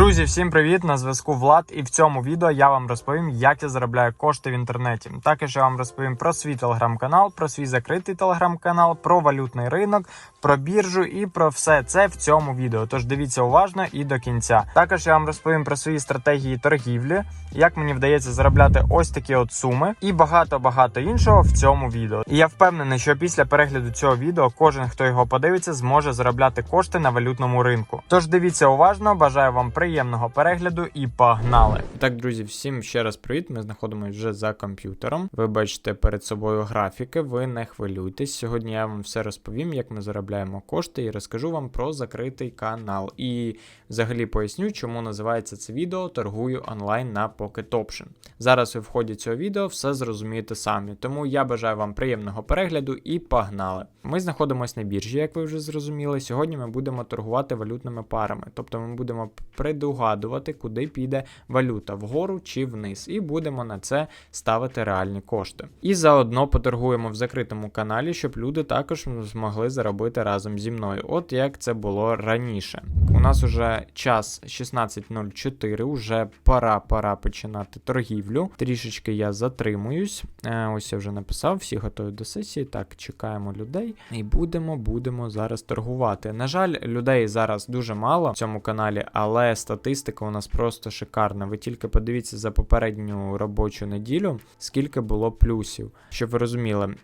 Друзі, всім привіт! На зв'язку Влад, і в цьому відео я вам розповім, як я заробляю кошти в інтернеті. Також я вам розповім про свій телеграм-канал, про свій закритий телеграм-канал, про валютний ринок, про біржу і про все це в цьому відео. Тож дивіться уважно і до кінця. Також я вам розповім про свої стратегії торгівлі, як мені вдається заробляти ось такі от суми, і багато багато іншого в цьому відео. І я впевнений, що після перегляду цього відео кожен, хто його подивиться, зможе заробляти кошти на валютному ринку. Тож дивіться уважно, бажаю вам приємного перегляду і погнали! Так, друзі, всім ще раз привіт. Ми знаходимося вже за комп'ютером. Ви бачите перед собою графіки, ви не хвилюйтесь. Сьогодні я вам все розповім, як ми заробляємо кошти, і розкажу вам про закритий канал. І взагалі поясню, чому називається це відео Торгую онлайн на Pocket Option. Зараз ви в ході цього відео все зрозумієте самі. Тому я бажаю вам приємного перегляду і погнали. Ми знаходимося на біржі, як ви вже зрозуміли. Сьогодні ми будемо торгувати валютними парами, тобто ми будемо предугадувати, куди піде валюта вгору чи вниз, і будемо на це ставити реальні кошти. І заодно поторгуємо в закритому каналі, щоб люди також змогли заробити разом зі мною. От як це було раніше. У нас уже час 16.04, уже пора пора починати торгівлю. Трішечки я затримуюсь. Е, ось я вже написав, всі готові до сесії. Так, чекаємо людей і будемо, будемо зараз торгувати. На жаль, людей зараз дуже мало в цьому каналі, але статистика у нас просто шикарна. Ви тільки подивіться за попередню робочу неділю, скільки було плюсів. Щоб ви розуміли,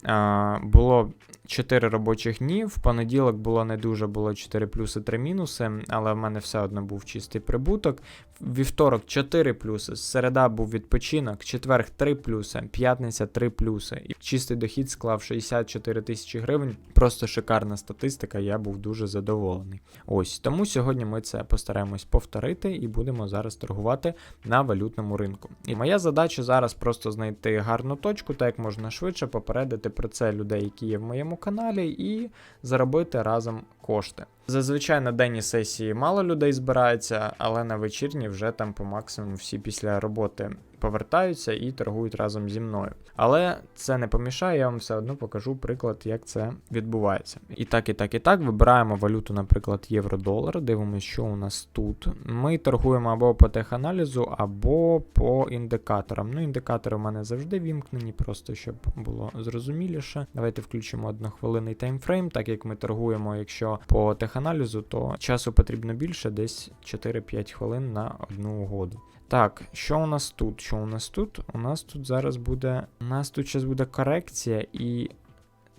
було 4 робочих дні. В понеділок було не дуже, було 4 плюси, 3 мінуси, але в мене все одно був чистий прибуток. Вівторок 4 плюси, середа був відпочинок, четверг 3 плюси, п'ятниця 3 плюси. І чистий дохід склав 64 тисячі гривень. Просто шикарна статистика, я був дуже задоволений. Ось тому сьогодні ми це постараємось повторити і будемо зараз торгувати на валютному ринку. І моя задача зараз просто знайти гарну точку, так як можна швидше попередити про це людей, які є в моєму каналі, і заробити разом кошти. Зазвичай на денні сесії мало людей збирається, але на вечірні вже там по максимуму всі після роботи повертаються і торгують разом зі мною. Але це не помішає, я вам все одно покажу приклад, як це відбувається. І так, і так, і так. Вибираємо валюту, наприклад, євро-долар, дивимося, що у нас тут. Ми торгуємо або по теханалізу, або по індикаторам. Ну, індикатори у мене завжди вімкнені, просто щоб було зрозуміліше. Давайте включимо однохвилинний таймфрейм, так як ми торгуємо, якщо по теханалізу, то часу потрібно більше, десь 4-5 хвилин на одну угоду. Так, що у нас тут? Що у нас тут? У нас тут зараз буде. У нас тут зараз буде корекція, і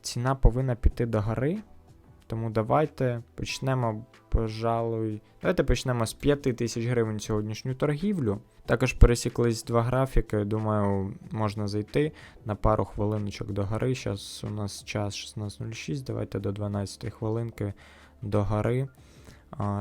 ціна повинна піти до гори. Тому давайте почнемо, пожалуй. Давайте почнемо з 5 тисяч гривень сьогоднішню торгівлю. Також пересіклись два графіки. Думаю, можна зайти на пару хвилиночок до гори. Зараз у нас час 16.06. Давайте до 12 хвилинки до гори.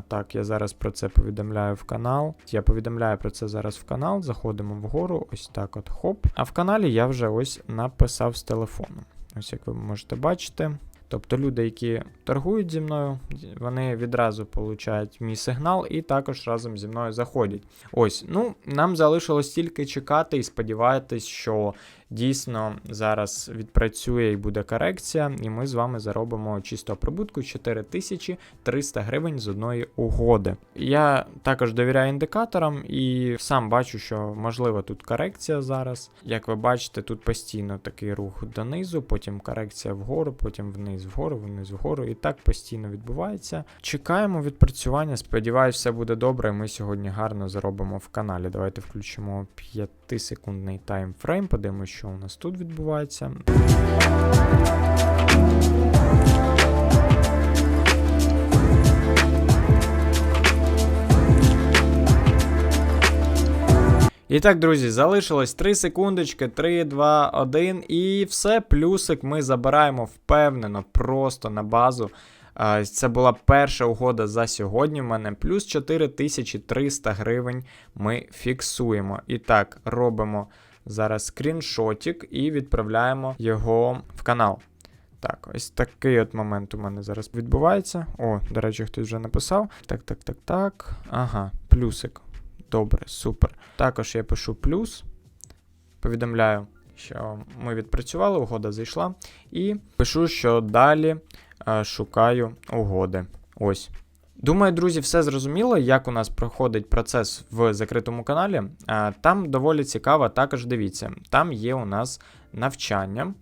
Так, я зараз про це повідомляю в канал. Я повідомляю про це зараз в канал. Заходимо вгору, ось так от хоп. А в каналі я вже ось написав з телефону. Ось як ви можете бачити. Тобто люди, які торгують зі мною, вони відразу получають мій сигнал і також разом зі мною заходять. Ось, ну, нам залишилось тільки чекати і сподіватись, що дійсно зараз відпрацює і буде корекція, і ми з вами заробимо чистого прибутку 4300 гривень з одної угоди. Я також довіряю індикаторам і сам бачу, що можливо тут корекція зараз. Як ви бачите, тут постійно такий рух донизу, потім корекція вгору, потім вниз вгору, вниз вгору. І так постійно відбувається. Чекаємо відпрацювання. Сподіваюсь, все буде добре. Ми сьогодні гарно заробимо в каналі. Давайте включимо 5-секундний таймфрейм, подивимося, що у нас тут відбувається. І так, друзі, залишилось 3 секундочки, 3, 2, 1 і все. Плюсик ми забираємо впевнено, просто на базу. Це була перша угода за сьогодні. У мене плюс 4300 гривень ми фіксуємо. І так, робимо зараз скріншотик і відправляємо його в канал. Так, ось такий от момент у мене зараз відбувається. О, до речі, хтось вже написав. Так, так, так, так. Ага, плюсик. Добре, супер. Також я пишу плюс. Повідомляю, що ми відпрацювали, угода зайшла. І пишу, що далі е, шукаю угоди. Ось. Думаю, друзі, все зрозуміло, як у нас проходить процес в закритому каналі. Там доволі цікаво, також дивіться. Там є у нас навчання.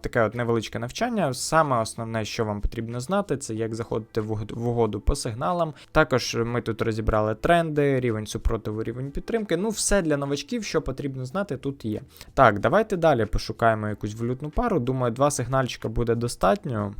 Таке от невеличке навчання. Саме основне, що вам потрібно знати, це як заходити в угоду по сигналам. Також ми тут розібрали тренди, рівень супротиву, рівень підтримки. Ну, все для новачків, що потрібно знати, тут є. Так, давайте далі пошукаємо якусь валютну пару. Думаю, два сигнальчика буде достатньо.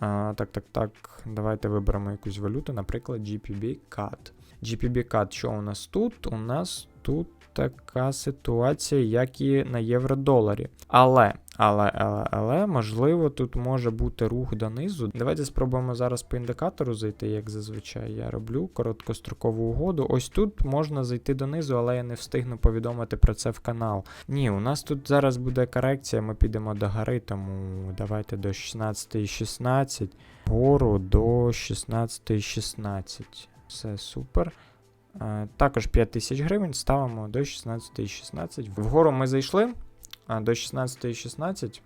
А, так, так, так. Давайте виберемо якусь валюту, наприклад, GPB CAD. GPB CAD, що у нас тут? У нас тут така ситуація, як і на євро-доларі. Але, але, але, але, можливо, тут може бути рух донизу. Давайте спробуємо зараз по індикатору зайти, як зазвичай я роблю короткострокову угоду. Ось тут можна зайти донизу, але я не встигну повідомити про це в канал. Ні, у нас тут зараз буде корекція, ми підемо до гори, тому давайте до 16,16. Гору до 16,16. Все супер. Е, Також 5 тисяч гривень ставимо до 16,16. Вгору ми зайшли. До 16,16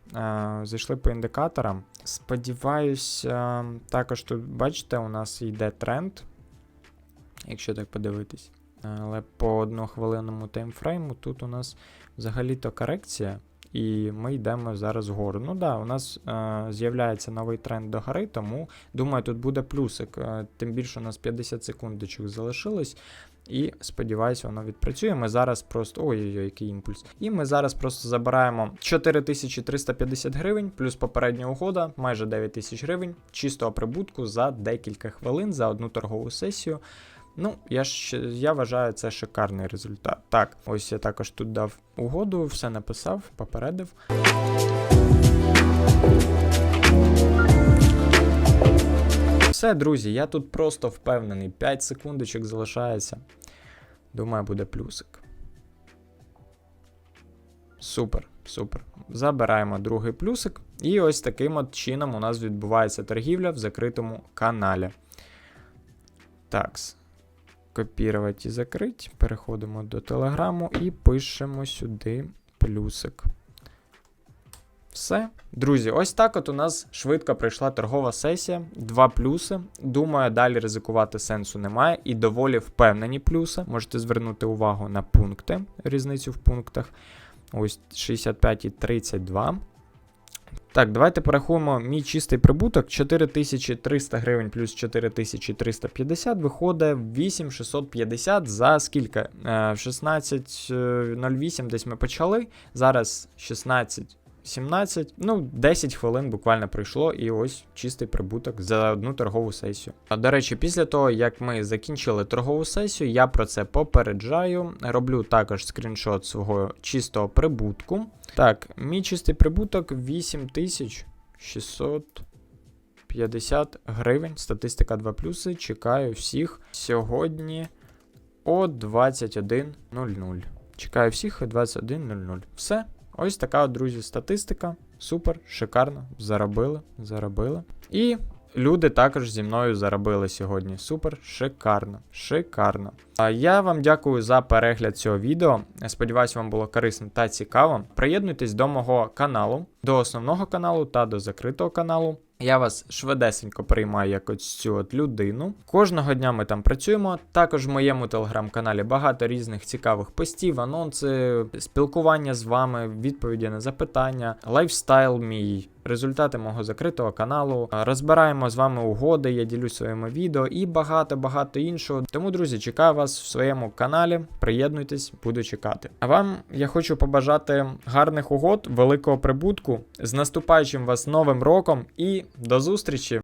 е, зайшли по індикаторам. Сподіваюсь, е, також тут, бачите, у нас йде тренд, якщо так подивитись. Е, Але по однохвилинному таймфрейму тут у нас взагалі-то корекція, і ми йдемо зараз вгору. Ну да, у нас е, з'являється новий тренд до гори, тому думаю, тут буде плюсик. Е, тим більше у нас 50 секундочок залишилось. І сподіваюся, воно відпрацює. Ми зараз просто. Ой-ой-ой, який імпульс. І ми зараз просто забираємо 4350 гривень, плюс попередня угода, майже 9000 гривень, чистого прибутку за декілька хвилин за одну торгову сесію. Ну, я ж я вважаю, це шикарний результат. Так, ось я також тут дав угоду, все написав, попередив. Все, друзі, я тут просто впевнений. 5 секундочок залишається. Думаю, буде плюсик. Супер, супер. Забираємо другий плюсик. І ось таким от чином у нас відбувається торгівля в закритому каналі. Такс. Копірувати і закрити. Переходимо до телеграму і пишемо сюди плюсик. Все. Друзі, ось так от у нас швидко прийшла торгова сесія. Два плюси. Думаю, далі ризикувати сенсу немає. І доволі впевнені плюси. Можете звернути увагу на пункти, різницю в пунктах. Ось 65 і 32. Так, давайте порахуємо мій чистий прибуток. 4300 гривень плюс 4350 виходить 8650 за скільки? Е, В 16.08 десь ми почали. Зараз 16. 17, ну 10 хвилин буквально пройшло, і ось чистий прибуток за одну торгову сесію. До речі, після того, як ми закінчили торгову сесію, я про це попереджаю. Роблю також скріншот свого чистого прибутку. Так, мій чистий прибуток 8650 гривень. Статистика 2 плюси. Чекаю всіх сьогодні о 21.00. Чекаю всіх о 21.00. Все. Ось така, друзі, статистика. Супер, шикарно. Заробили, заробили. І люди також зі мною заробили сьогодні. Супер, шикарно, шикарно. Я вам дякую за перегляд цього відео. Сподіваюсь, вам було корисно та цікаво. Приєднуйтесь до мого каналу, до основного каналу та до закритого каналу. Я вас швидесенько приймаю як ось цю от людину. Кожного дня ми там працюємо. Також в моєму телеграм-каналі багато різних цікавих постів, анонси, спілкування з вами, відповіді на запитання, лайфстайл мій. Результати мого закритого каналу. Розбираємо з вами угоди, я ділюсь своїми відео і багато-багато іншого. Тому, друзі, чекаю вас в своєму каналі. Приєднуйтесь, буду чекати. А вам я хочу побажати гарних угод, великого прибутку з наступаючим вас новим роком і до зустрічі!